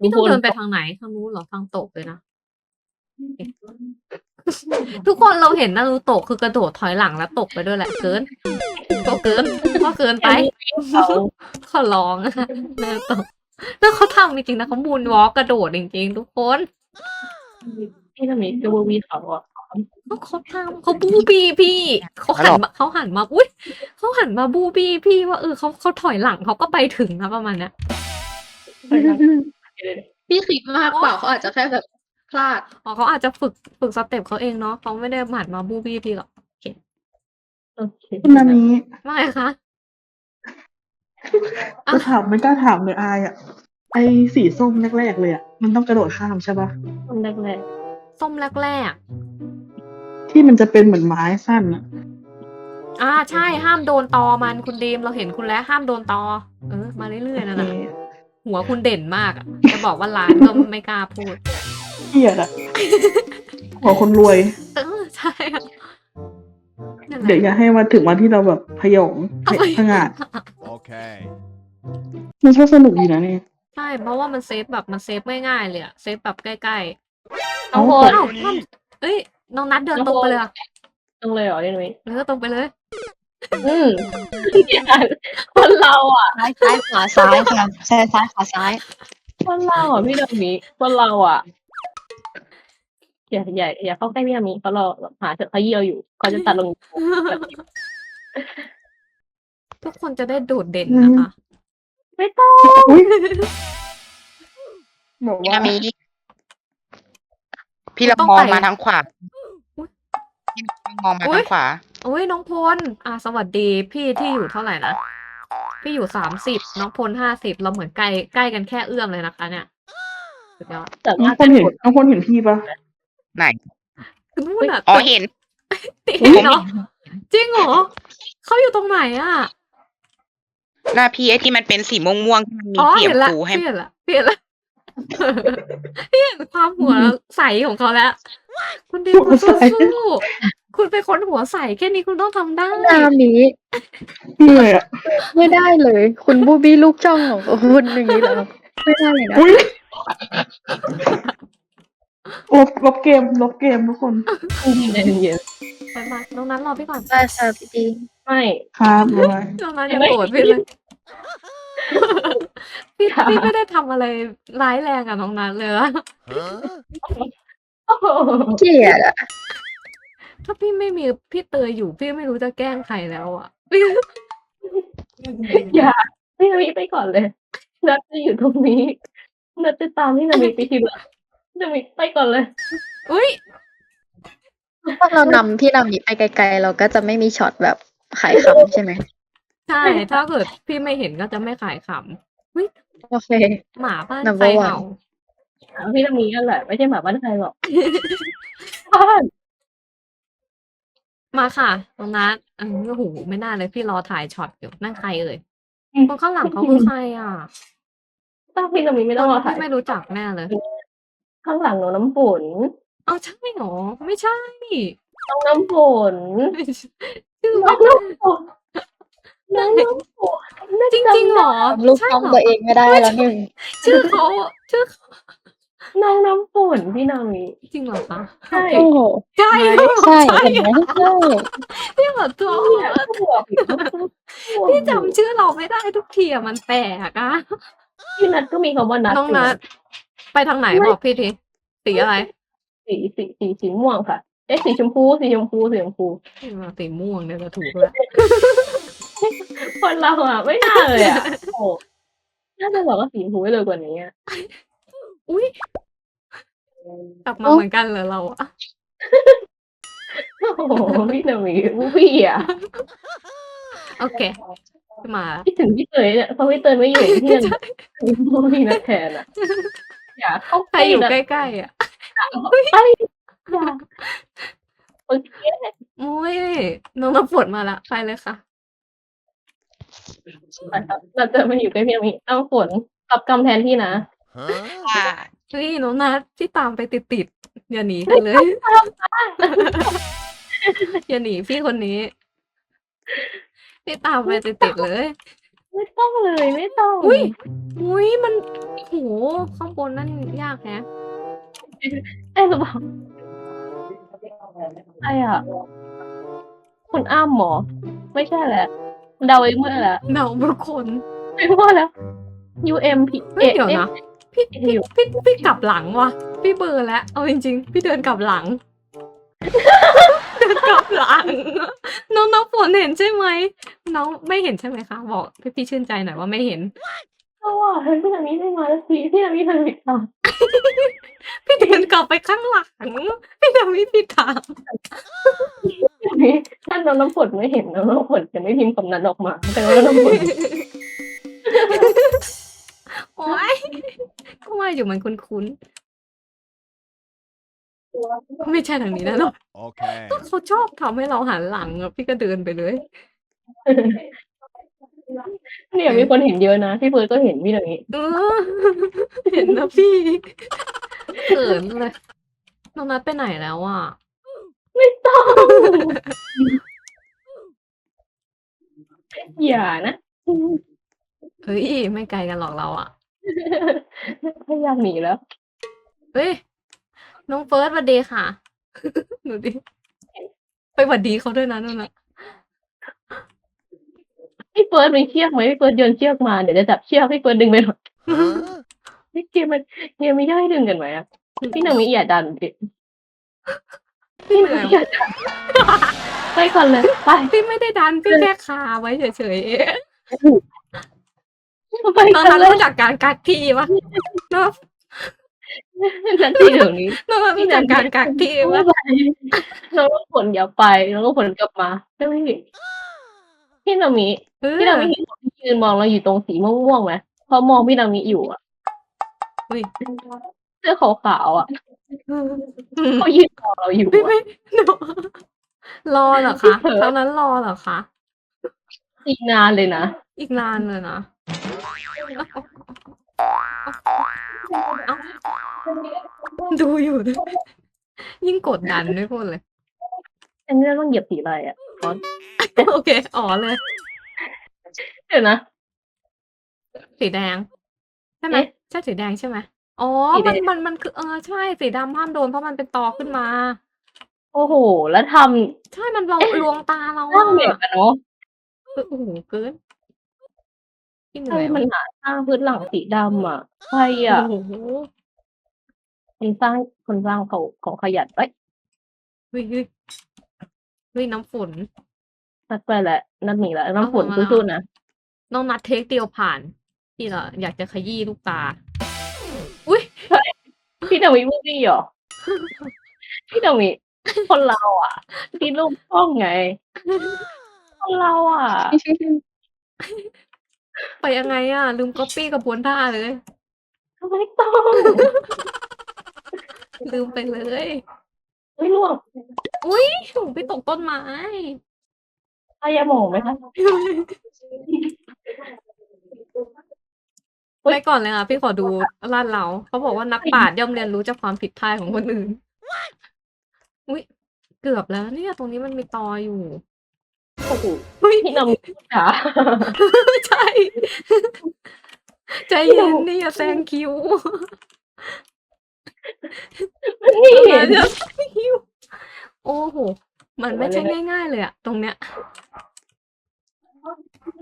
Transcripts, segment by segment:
นี่ต้องเดินไปทางไหนทางนู้นเหรอทางโตกเลยนะ ทุกคนเราเห็นนารูโตะคือกระโดดถอยหลังแล้วตกไปด้วยแหละเกินก็เกินก็เกินไปเขาขอร้องอะนารูโตะแล้วเขาทำจริงๆนะเขามูนวอล์กกระโดดจริงๆ ทุกคนพี่นามิดูวีเขาอะเขาเขาทำเขาบูบี้พี่เขาหันมาเขาหันมาอุ้ยเขาหันมาบูบี้พี่ว่าเออเขาเขาถอยหลังเขาก็ไปถึงนะประมาณเนี้ย พี่คิดมากเปล่าเขาอาจจะแค่แบบพลาดอ๋อเขาอาจจะฝึกฝึกสเต็ปเขาเองเนาะเขาไม่ได้หันมาบูบี้พี่หรอกโอเคคุณนามิว่าไงคะอะจะถามไม่กล้าถามเลยอายอะ ไอ้สีส้มแรกๆเลยอะมันต้องกระโดดข้ามใช่ปะคนแรกแรกส้มแรกที่มันจะเป็นเหมือนไม้สั้นอะๆอ่าใช่ห้ามโดนตอมันคุณดีมเราเห็นคุณแล้วห้ามโดนตอ เออมาเรื่อยๆนั่นแหละ หัวคุณเด่นมากอะจะบอกว่าร้านก็ไม่กล้าพูดเกลียดอะหัวคนรวย เออใช่อะนั่นแหเดี๋ยวละอย่าให้มาถึงวันที่เราแบบพยองเอาไปพงาด Okay. มันก็สนุกดีนะเนี่ย ใช่เพราะว่ามันเซฟแบบมันเซฟง่ายๆเลยอะเซฟแบบใกล้น้องโพๆดเอ้านั่นเอ้ยน้องนัดเดินตรงไปเลยอะต้องเลยเหรอพี่นามิเออตรงไปเลย อืมคนเราอะ ซ้ายซ้ายขวาซ้ายค่ะแซ่ซ้ายขวาซ้าย คนเราอะพี่นามิคนเราอะอย่าอย่าอย่าเข้าใกล้พี่นามิเพราะเราหาเถอะเขาเยี่ยวอยู่เขาจะตัดลงทุกคนจะได้โดดเด่นนะคะ ไม่ต้องอุ้ยบอกพี่ว่านามิพี่ละต้องมองไปมาทางขวาอุ๊ย พี่มองมาอุ๊ยทางขวา โอ้ยน้องพล อะสวัสดีพี่ที่อยู่เท่าไหร่นะ พี่อยู่สามสิบน้องพลห้าสิบเราเหมือนใกล้ใกล้กันแค่เอื้อมเลยนะคะเนี่ยสุดยอดแต่น้อว่างคนเห็นน้องคนเห็นพี่ปะไหนนู่นอะอ๋อเห็น เห็นเนาะจริงเหรอเขาอยู่ตรงไหนอะหน้าพี่ไอ้ที่มันเป็นสีม่วงๆที่มันมีอ๋อเขียเห็วนละปูให้ พี่เห็นละพี่เห็นละพี่เห็นความหัวใสของเขาแล้ว คุณดีคุณสู้สู้ คุณเป็นคนหัวใสแค่นี้คุณต้องทำได้ นามิเหนื่อยอะไม่ได้เลย คุณบูบี้ลูกจ้องของคุณอย่างนี้เหรอไม่ได้เลยนะอุ้ยลบลบเกมลบเกมทุกคนเย็นเย็นไปมาน้องนั้นรอพี่ก่อนได้ค่ะพี่ดีไม่ ครับบ๊ายบาย น้องนั้นอย่าโกรธพี่เลยพี่พี่ไม่ได้ทำอะไรร้ายแรงกับน้องนัทเลยอะ Huh? โอ้โหเกลียดอะ ถ้าพี่ไม่มีพี่เตยอยู่ พี่ไม่รู้จะแกล้งใครแล้วอะพี่อย่าพี่นามิไปก่อนเลย นัดจะอยู่ตรงนี้นัดจะตามพี่นามิไปทีหลังพี่นามิไปก่อนเลย อุ้ยถ้าเรานำพี่นามิไปไกลๆ เราก็จะไม่มีช็อตแบบขายขำใช่ไหมใช่ถ้าเกิดพี่ไม่เห็นก็จะไม่ขายขำอุ้ยโอเคหมาบ้าน Number ใครเห่า one พี่นามินั่นแหละไม่ใช่หมาบ้านใครหรอกบ้าน มาค่ะน้องนัทเออโอ้โหไม่น่าเลยพี่รอถ่ายช็อตอยู่นั่นใครเอ่ยคนข้างหลังเขาคือใครอะตั้งพี่นามิไม่ต้องรอถ่าย พี่ไม่รู้จักแน่เลย ข้างหลังน้องน้ำฝนเอาใช่เหรอไม่ใช่น้องน้ำฝนชื่อน้องน้ำฝนน้องน้ำฝนน่าจริงๆเหรอลูกใช่จ้องเหรอ ตัวเองไม่ได้แล้วหนึ่งชื่อเขาชื่อเขา น้องน้ำฝนพี่นามิจริงเหรอคะใช่โอ้โหใช่ใช่เห็นไหมใช่พี่ขอโทเนี่ยษก็บอกอยู่ว่าพี่จำชื่อเราไม่ได้ทุกทีอะมันแปลกอะพี่นัทก็มีคำว่านัทน้องนัทไปทางไหนบอกพี่ทีสีอะไร สีสีสีสีม่วงค่ะเอ๊ะสีชมพูสีชมพูสีชมพูสีม่วงเนี่ยจะถูกแล้วคนเราอะไม่น่าเลยอะโอ้น่าจะบอกว่าสีชมพูให้เลยกว่านี้ อะอุ้ยกลับมาเหมือนกันเหรอเราอะโอ้โหพี่นามิพี่อะโอเคมาคิดถึงพี่เตยเนี่ยเพราะพี่เตยไม่อยู่ที่นั่นมีพวกพี่นัทแทนอะอย่าเข้าใครอยู่ใกล้ๆอะไปอย่าโอเคโอ้ยน้องน้ำฝนมาละไปเลยค่ะเราจะมาอยู่ใกล้พี่นามิเอาฝนกลับกำแทนที่นะ Huh? ค่ะเฮ้ยน้องนัทที่ตามไปติดๆอย่าหนีกันเลย อย่าหนีพี่คนนี้ พี่ตามไปติดๆเลย ไม่ต้องเลยไม่ต้องอุ้ยอุ้ยมันโหข้างบนนั่นยากแฮะไอ้หรือเปล่าไอ้อะคุณอ้ามหมอ ไม่ใช่แหละเดาเองเมื่อแหละเดาบุคคลไม่ว่าแล้ว U M P เฮ้ยเดี๋ยวนะ พี่พี่พี่พี่กลับหลังว่ะพี่เบลอร์แล้วเอาจริง ๆ พี่เดินกลับหลัง เดินกลับหลัง น้องน้องฝนเห็นใช่ไหมน้องไม่เห็นใช่ไหมคะ บอกพี่พี่ชื่นใจหน่อยว่าไม่เห็นเพราะว่าเฮ้ยพี่นามิได้มาแล้วสิพี่นามิทำผิดทางพี่เดินกลับไปข้างหลังพี่ทำไม่ผิดทางนี่ถ้าน้องน้ำฝนไม่เห็นน้องน้ำฝนจะไม่พิมพ์คำนั้นออกมา แต่ว่าน้ำฝน โอ๊ยก็ว่าอยู่มันคุ้นๆไม่ใช่ทางนี้นะเนาะ Okay. เขาชอบทำให้เราหันหลังอะพี่ก็เดินไปเลย เนี่ยมีคนเห็นเยอะนะพี่เฟิร์สก็เห็นพี่นามิเออ เห็นนะพี่เขินเลยน้องนัดไปไหนแล้วอะไม่ต้องอย่านะ เฮ้ย ไม่ไกลกันหรอกเราอะ พยายามหนีแล้ว เฮ้ย น้องเฟิร์สสวัสดีค่ะดูดิ ไปหวัดดีเขาด้วยนะนั่นน่ะพี่เฟิร์สมีเชือกไหมพี่เฟิร์สโยนเชือกมาเดี๋ยวจะจับเชือกพี่เฟิร์สดึงไปหน่อย Huh? พี่เกมมันเกมไม่ย่อยดึงกันไหมอะพี่นามิอย่าดันดิพี่นามิอย่าดันไปก่อนเลย ไป พี่ไม่ได้ดันพี่แค่คาไว้เฉยๆ เองไปน้องกันันดเลยรู้จักการกักที่ปะน้องนั่นที่เดี๋ยวนี้น้องนัดรู้จักการกักที่ปะน้องก็ผลอย่าไปน้องก็ผลกลับมาได้ไหมพี่นามิเออพี่นามิเห็นคนที่ยืนมองเราอยู่ตรงสีม่วงๆไหมพอมองพี่นามิอยู่อะอุ้ยเสื้อขาวๆอะอืมเขายืนมองเราอยู่ไม่อะไม่รอเหรอคะตอนนั้นรอเหรอคะอีกนานเลยนะ อีกนานเลยนะเอ้า ดูอยู่ด้วยยิ่งกดดันไม่พูดเลยอันนี้เราต้องเหยียบสีอะไรอะอ๋อโอเค อ๋อเลย เดี๋ยวนะ สีแดง ใช่ไหมเอ๊ะใช่สีแดงใช่ไหมอ๋อ สีแดมันง มันมันคือเออใช่สีดำห้ามโดนเพราะมันเป็นตอขึ้นมา โอ้โห แล้วทใช่มันลองลวงตาเราำตั้งแบบอะอะเนาะคือโอ้โหเกิน พี่เหใครนื่อยมันว่ะหาสร้างพื้นหลังสีดำอะใครอะโอ้โหคนสร้างคนสร้างเขาเขาขยันเอ้ยเฮ้ยเฮ้ยเฮ้ยน้ำฝน นัดไปแหละนัดหนีแล้วน้ำฝนเอามา สู้ๆนะน้องนัดเทคเดียวผ่าน พี่เหรออยากจะขยี้ลูกตาพี่ดาวิมูฟี่เหรอ พี่ดาวิคนเราอะที่รูปช่องไง คนเราอะ ไปยังไงอะ ลืมก๊อปปี้กระบวนท่าเลย ไม่ต้องลืมไปเลย ไม่ล่วงอุ้ยหนูไปตกต้นไม้ อายาหมองไหมคะไปก่อนเลยค่ะ พี่ขอดูลาดเราเขาบอกว่านักปราชญ์ย่อมเรียนรู้จากความผิดพลาดของคนอื่น อุ้ยเกือบแล้วเนี่ย ตรงนี้มันมีตออยู่ โอ้โหอุ้ยพี่นามิจ๋าใช่ ใจเย็นนี่อย่าแซงคิวนี่มาจะแซงคิว โอ้โห มันไม่ใช่ง่าย ๆ เลยอะตรงเนี้ย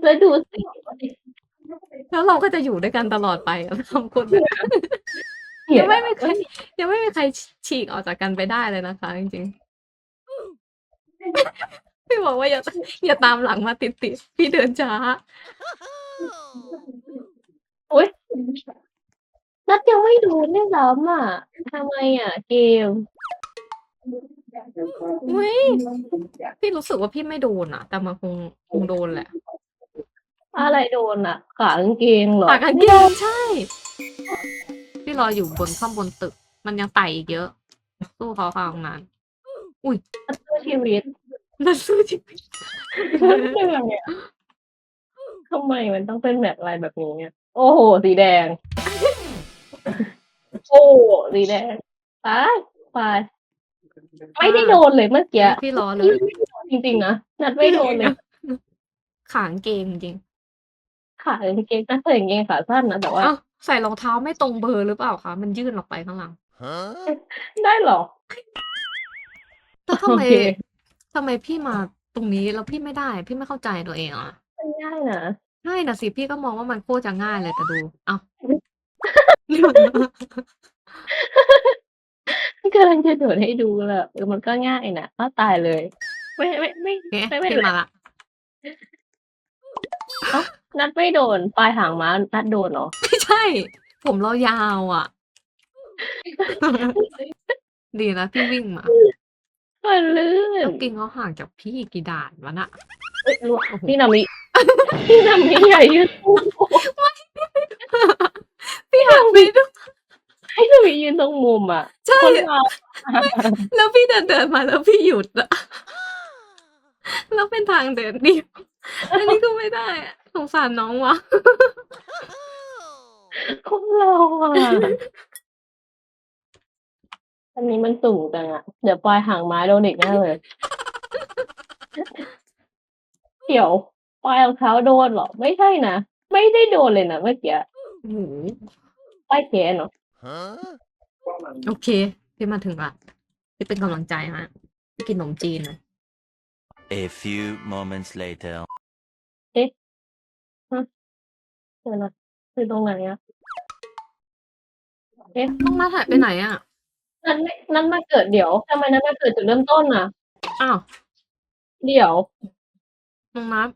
แล้วดูสิแล้วเราก็จะอยู่ด้วยกันตลอดไปอะสองคนเนี่ยเหี้ยยังไม่มีใครยังไม่มีใครฉีกออกจากกันไปได้เลยนะคะ จริงๆ พี่บอกว่าอย่าอย่าตามหลังมาติดติดๆพี่เดินช้า โอ๊ยนัดยังไม่ดูเนี่ยซ้ำอะทำไมอะ เกม อุ้ยพี่รู้สึกว่าพี่ไม่โดนอะแต่มันคงคงโดนแหละอะไรโดนอะ ขากางเกงเหรอ ปากกันเกงใช่ พี่รออยู่บนข้างบนตึก มันยังไต่อีกเยอะ สู้เขาข้างนั้นนัดสู้ชีวิต นั่นสู้จริงเรื่องเนี่ยทำไมมันต้องเป็นแบบอะไรแบบนี้เนี่ยโอ้โห สีแดง โอ้สีแดงไปไปไม่ได้โดนเลยเมื่อกี้พี่รอเลพี่ยไม่โดนจริงๆนะนัดไม่โดนเลยขางเกงจริงขากางเกงน่าใส่กางเกงขาสั้นนะแต่ว่า เอ้าใส่รองเท้าไม่ตรงเบอร์หรือเปล่าคะมันยื่นออกไปข้างหลัง Huh? ได้เหรอแต่ทำไมโอเค ทำไมพี่มาตรงนี้ แล้วพี่ไม่ได้ พี่ไม่เข้าใจตัวเองอะมันง่ายนะ ง่ายนะสิ พี่ก็มองว่ามันโคตรจะง่ายเลย แต่ดูเอ้ากำลังจะโดดให้ดูแหละเออ มันก็ง่ายนะก็ตายเลย ไม่ ไม่ ไม่โอเคไม่ ไม่พี่เลยมาละนัดไม่โดน ปลายหางม้านัดโดนเหรอ ไม่ใช่ ผมเรายาวอะดีนะพี่วิ่งมา มันลื่นแล้วกิงเขาห่างจากพี่กี่ด่านวะน่ะเอ้ยรู้พี่นามิ พี่นามิใหญ่ยืนตรงพี่ห่างไปด้วยให้นามิยืนตรงมุมอะใช่ คนเราแล้วพี่เดินเดินมาแล้วพี่หยุดอะแล้วเป็นทางเดินเดียวอันนี้ก็ไม่ได้อะสงสารน้องวะ คนเราอะ อันนี้มันสูงจังอะเดี๋ยวปลายหางม้าโดนอีกแน่เลยเดี๋ยวปลายรองเท้าโดนเหรอ ไม่ใช่นะ ไม่ได้โดนเลยนะเมื่อกี้โอ้โหป้ายแขนเนาะ Huh? โอเค พี่มาถึงละพี่เป็นกำลังใจฮะพี่กินขนมจีนนะ A few moments later. เดี๋ยวนะคือตรงไหนอะเอ๊ะต้องมาถ่ายไปไหนอะ นั้นไม่ นั้นมาเกิด เดี๋ยวทำไมนั้นมาเกิดจุดเริ่มต้นอะ อ้าว เดี๋ยว น้องนับ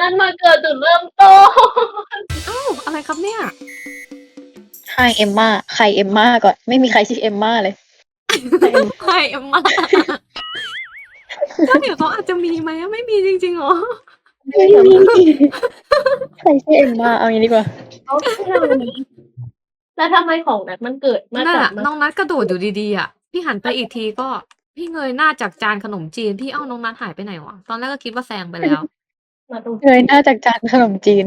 นั้นมาเกิดจุดเริ่มต้น อ้าว อะไรครับเนี่ย ใครเอมมาใครเอมมาก่อน ไม่มีใครชื่อเอมมาเลย ใครเอ็มมาก็เดี๋ยวเขาอาจจะมีไหมอะไม่มีจริงๆเหรอ ไม่มี ใครชื่อเอมมาเอางี้ดีกว่า เขาที่ทำนี้ แล้วทำไมของนัดมันเกิดมานั่นจากะน้องนัดกระโดดอยู่ดีๆอะพี่หันไปอีกทีก็ พี่เงยหน้าจากจานขนมจีน พี่เอ้าน้องนัดหายไปไหนวะ ตอนแรกก็คิดว่าแซงไปแล้วเงยหน้าจากจานขนมจีน